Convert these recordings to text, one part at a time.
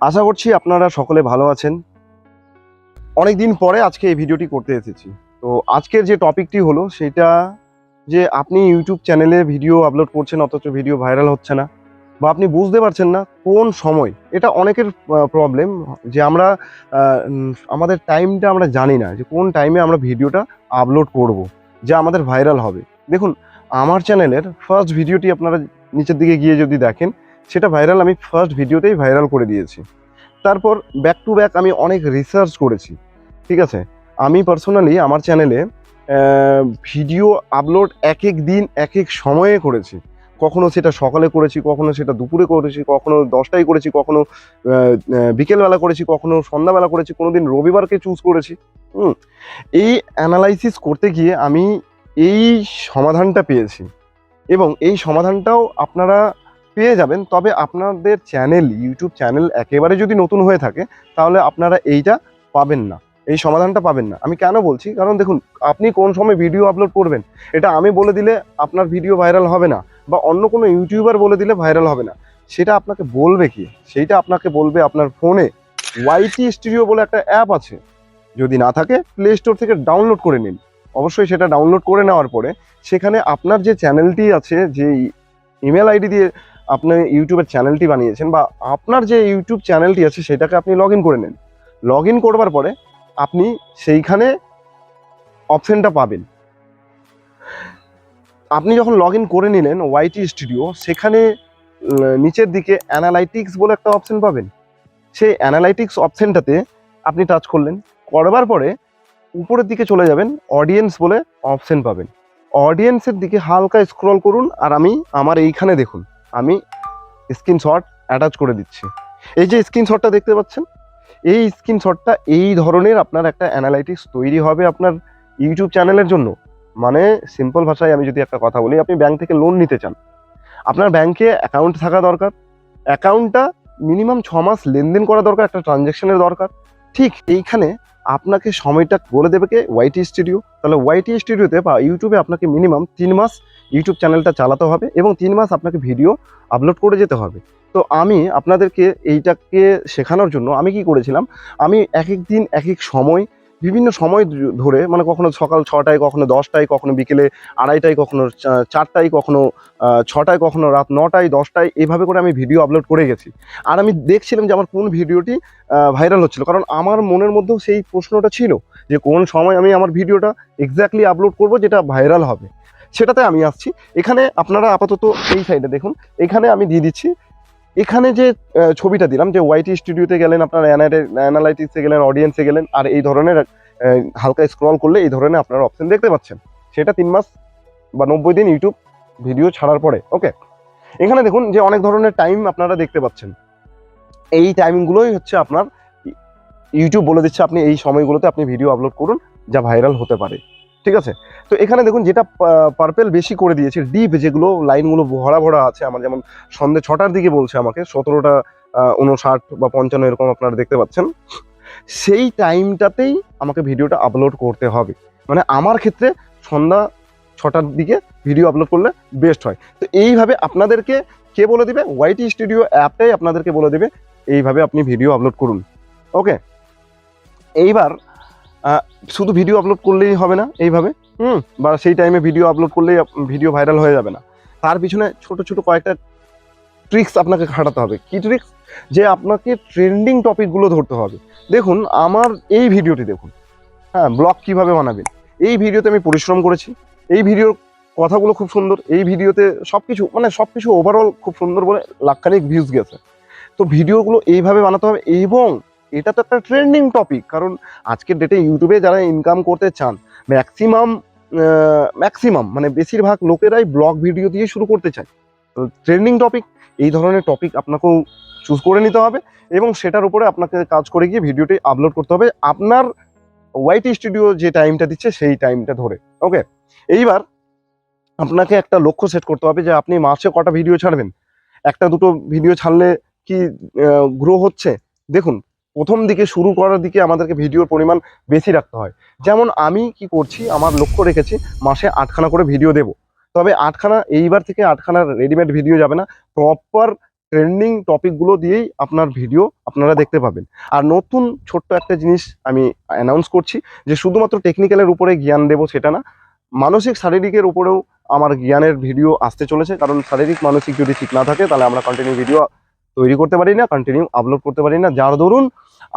আশা করছি আপনারা সকলে ভালো আছেন। অনেক দিন পরে আজকে এই ভিডিওটি করতে এসেছি। তো আজকের যে টপিকটি হলো, সেটা যে আপনি ইউটিউব চ্যানেলে ভিডিও আপলোড করছেন, অথচ ভিডিও ভাইরাল হচ্ছে না, বা আপনি বুঝতে পারছেন না কোন সময়, এটা অনেকের প্রবলেম যে আমরা আমাদের টাইমটা আমরা জানি না, যে কোন টাইমে আমরা ভিডিওটা আপলোড করব, যে আমাদের ভাইরাল হবে। দেখুন, আমার চ্যানেলের ফার্স্ট ভিডিওটি আপনারা নিচের দিকে গিয়ে যদি দেখেন সেটা ভাইরাল আমি ফার্স্ট ভিডিওতেই ভাইরাল করে দিয়েছি। তারপর ব্যাক টু ব্যাক আমি অনেক রিসার্চ করেছি, ঠিক আছে? আমি পার্সোনালি আমার চ্যানেলে ভিডিও আপলোড এক এক দিন এক এক সময়ে করেছি। কখনো সেটা সকালে করেছি, কখনো সেটা দুপুরে করেছি, কখনো দশটায় করেছি, কখনো বিকেলবেলা করেছি, কখনো সন্ধ্যাবেলা করেছি কোনো দিন রবিবারকে চুজ করেছি। হুম, এই অ্যানালাইসিস করতে গিয়ে আমি এই সমাধানটা পেয়েছি। এবং এই সমাধানটাও আপনারা পেয়ে যাবেন। তবে আপনাদের চ্যানেল ইউটিউব চ্যানেল একেবারে যদি নতুন হয়ে থাকে, তাহলে আপনারা এইটা পাবেন না। এই সমাধানটা পাবেন না। আমি কেন বলছি? কারণ দেখুন, আপনি কোন সময় ভিডিও আপলোড করবেন, এটা আমি বলে দিলে আপনার ভিডিও ভাইরাল হবে না, বা অন্য কোনো ইউটিউবার বলে দিলে ভাইরাল হবে না। সেটা আপনাকে বলবে কি? সেইটা আপনাকে বলবে আপনার ফোনে ওয়াইটি স্টুডিও বলে একটা অ্যাপ আছে। যদি না থাকে প্লে স্টোর থেকে ডাউনলোড করে নিন। অবশ্যই সেটা ডাউনলোড করে নেওয়ার পরে, সেখানে আপনার যে চ্যানেলটি আছে যে ইমেল আইডি দিয়ে আপনি ইউটিউবের চ্যানেলটি বানিয়েছেন বা আপনার যে ইউটিউব চ্যানেলটি আছে সেটাকে আপনি লগ করে নেন। লগ করবার পরে আপনি সেইখানে অপশনটা পাবেন। আপনি যখন লগ করে নিলেন ওয়াইটি স্টুডিও সেখানে নিচের দিকে অ্যানালাইটিক্স বলে একটা অপশন পাবেন। সেই অ্যানালাইটিক্স অপশনটাতে আপনি টাচ করলেন। করবার পরে উপরের দিকে চলে যাবেন অডিয়েন্স বলে অপশন পাবেন। অডিয়েন্সের দিকে হালকা স্ক্রল করুন আর আমি আমার এইখানে দেখুন। আমি স্ক্রিনশট অ্যাটাচ করে দিচ্ছি। এই যে স্ক্রিনশটটা দেখতে পাচ্ছেন, এই স্ক্রিনশটটা এই ধরনের আপনার একটা অ্যানালাইটিক্স তৈরি হবে আপনার ইউটিউব চ্যানেলের জন্য। মানে সিম্পল ভাষায় আমি যদি একটা কথা বলি, আপনি ব্যাংক থেকে লোন নিতে চান। আপনার ব্যাংকে অ্যাকাউন্ট থাকা দরকার। অ্যাকাউন্টটা মিনিমাম ছ মাস লেনদেন করা দরকার, একটা ট্রানজ্যাকশনের দরকার। ঠিক এইখানে আপনাকে সময়টা বলে দেবে কে? ওয়াইটি স্টুডিও তাহলে ওয়াইটি স্টুডিওতে বা ইউটিউবে আপনাকে মিনিমাম তিন মাস ইউটিউব চ্যানেলটা চালাতে হবে এবং তিন মাস আপনাকে ভিডিও আপলোড করে যেতে হবে। তো আমি আপনাদেরকে এইটাকে শেখানোর জন্য আমি কি করেছিলাম? আমি এক এক দিন এক এক সময় বিভিন্ন সময় ধরে মানে কখনো সকাল ছটায়, কখনো দশটায়, কখনো বিকেলে আড়াইটায়, কখনো চারটায়, কখনো ছটায়, কখনো রাত নটায়, দশটায়, এভাবে করে আমি ভিডিও আপলোড করে গেছি। আর আমি দেখছিলাম যে আমার কোন ভিডিওটি ভাইরাল হচ্ছিল। কারণ আমার মনের মধ্যেও সেই প্রশ্নটা ছিল যে কোন সময় আমি আমার ভিডিওটা এক্স্যাক্টলি আপলোড করব যেটা ভাইরাল হবে। সেটাতে আমি আসছি। এখানে আপনারা আপাতত এই সাইডে দেখুন। এখানে আমি দিয়ে দিচ্ছি এখানে যে ছবিটা দিলাম, যে ওয়াইটি স্টুডিওতে গেলেন, আপনার অ্যানালাইটিক্সে গেলেন অডিয়েন্সে গেলেন, আর এই ধরনের হালকা স্ক্রল করলে এই ধরনের আপনারা অপশন দেখতে পাচ্ছেন। সেটা তিন মাস বা নব্বই দিন ইউটিউব ভিডিও ছাড়ার পরে ওকে এখানে দেখুন যে অনেক ধরনের টাইম আপনারা দেখতে পাচ্ছেন। এই টাইমগুলোই হচ্ছে আপনার ইউটিউব বলে দিচ্ছে আপনি এই সময়গুলোতে আপনি ভিডিও আপলোড করুন, যা ভাইরাল হতে পারে। ঠিক আছে? তো এখানে দেখুন যেটা পার্পেল বেশি করে দিয়েছে ডিপ যেগুলো লাইনগুলো ভরা ভরা আছে, আমার যেমন সন্ধ্যে ছটার দিকে বলছে আমাকে, সতেরোটা উনষাট বা পঞ্চান্ন এরকম আপনারা দেখতে পাচ্ছেন। সেই টাইমটাতেই আমাকে ভিডিওটা আপলোড করতে হবে। মানে আমার ক্ষেত্রে সন্ধ্যা ছটার দিকে ভিডিও আপলোড করলে বেস্ট হয়। তো এইভাবে আপনাদেরকে কে বলে দেবে? ওয়াইটি স্টুডিও অ্যাপটাই আপনাদেরকে বলে দেবে, এইভাবে আপনি ভিডিও আপলোড করুন। ওকে এইবার শুধু ভিডিও আপলোড করলেই হবে না এইভাবে, হুম, বা সেই টাইমে ভিডিও আপলোড করলেই ভিডিও ভাইরাল হয়ে যাবে না। তার পিছনে ছোট ছোট কয়েকটা ট্রিক্স আপনাকে খাটাতে হবে। কি ট্রিক্স যে আপনাকে ট্রেন্ডিং টপিকগুলো ধরতে হবে। দেখুন, আমার এই ভিডিওটি দেখুন। হ্যাঁ ব্লগ কীভাবে বানাবেন? এই ভিডিওতে আমি পরিশ্রম করেছি। এই ভিডিওর কথাগুলো খুব সুন্দর। এই ভিডিওতে সব কিছু মানে সব কিছু ওভারঅল খুব সুন্দর বলে লাখখানিক ভিউজ গেছে। তো ভিডিওগুলো এইভাবে বানাতে হবে এবং এটা তো একটা ট্রেন্ডিং টপিক কারণ আজকের ডেটে ইউটিউবে যারা ইনকাম করতে চান ম্যাক্সিমাম ম্যাক্সিমাম মানে বেশিরভাগ লোকেরাই ব্লগ ভিডিও দিয়ে শুরু করতে চায়। তো ট্রেন্ডিং টপিক এই ধরনের টপিক আপনাকেও চুজ করে নিতে হবে এবং সেটার উপরে আপনাকে কাজ করে গিয়ে ভিডিওটি আপলোড করতে হবে। আপনার ওয়াইটি স্টুডিও যে টাইমটা দিচ্ছে, সেই টাইমটা ধরে। ওকে এইবার আপনাকে একটা লক্ষ্য সেট করতে হবে যে আপনি মাসে কটা ভিডিও ছাড়বেন। একটা দুটো ভিডিও ছাড়লে কি গ্রো হচ্ছে? দেখুন প্রথম দিকে, শুরু করার দিকে আমাদেরকে ভিডিওর পরিমাণ বেশি রাখতে হয়। যেমন আমি কি করছি, আমার লক্ষ্য রেখেছি, মাসে আটখানা করে ভিডিও দেব। তবে আটখানা, এইবার থেকে আটখানা রেডিমেড ভিডিও যাবে না। প্রপার ট্রেন্ডিং টপিকগুলো দিয়েই আপনার ভিডিও আপনারা দেখতে পাবেন। আর নতুন ছোট্ট একটা জিনিস আমি অ্যানাউন্স করছি, যে শুধুমাত্র টেকনিক্যালের উপরে জ্ঞান দেবো সেটা না, মানসিক শারীরিকের উপরেও আমার জ্ঞানের ভিডিও আসতে চলেছে। কারণ শারীরিক, মানসিক যদি ঠিক না থাকে, তাহলে আমরা কন্টিনিউ ভিডিও তৈরি করতে পারি না কন্টিনিউ আপলোড করতে পারি না। যার দরুন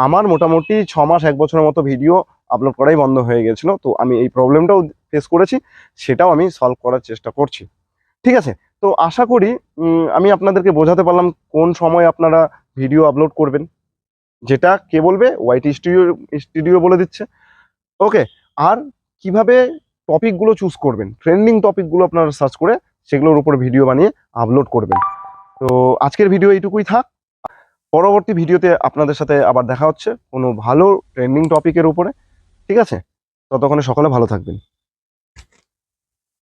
আমার মোটামুটি ছ মাস, এক বছরের মতো ভিডিও আপলোড করাই বন্ধ হয়ে গেছিল। তো আমি এই প্রবলেমটাও ফেস করেছি, সেটাও আমি সলভ করার চেষ্টা করছি। ঠিক আছে? তো আশা করি আমি আপনাদেরকে বোঝাতে পারলাম কোন সময় আপনারা ভিডিও আপলোড করবেন। যেটা কে বলবে? ওয়াইটি স্টুডিও স্টুডিও বলে দিচ্ছে। ওকে আর কীভাবে টপিকগুলো চুজ করবেন? ট্রেন্ডিং টপিকগুলো আপনারা সার্চ করে, সেগুলোর উপর ভিডিও বানিয়ে আপলোড করবেন। তো আজকের ভিডিও এইটুকুই থাক। পরবর্তী ভিডিওতে আপনাদের সাথে আবার দেখা হচ্ছে কোনো ভালো ট্রেন্ডিং টপিকের উপরে। ঠিক আছে? ততক্ষণে সকলে ভালো থাকবেন।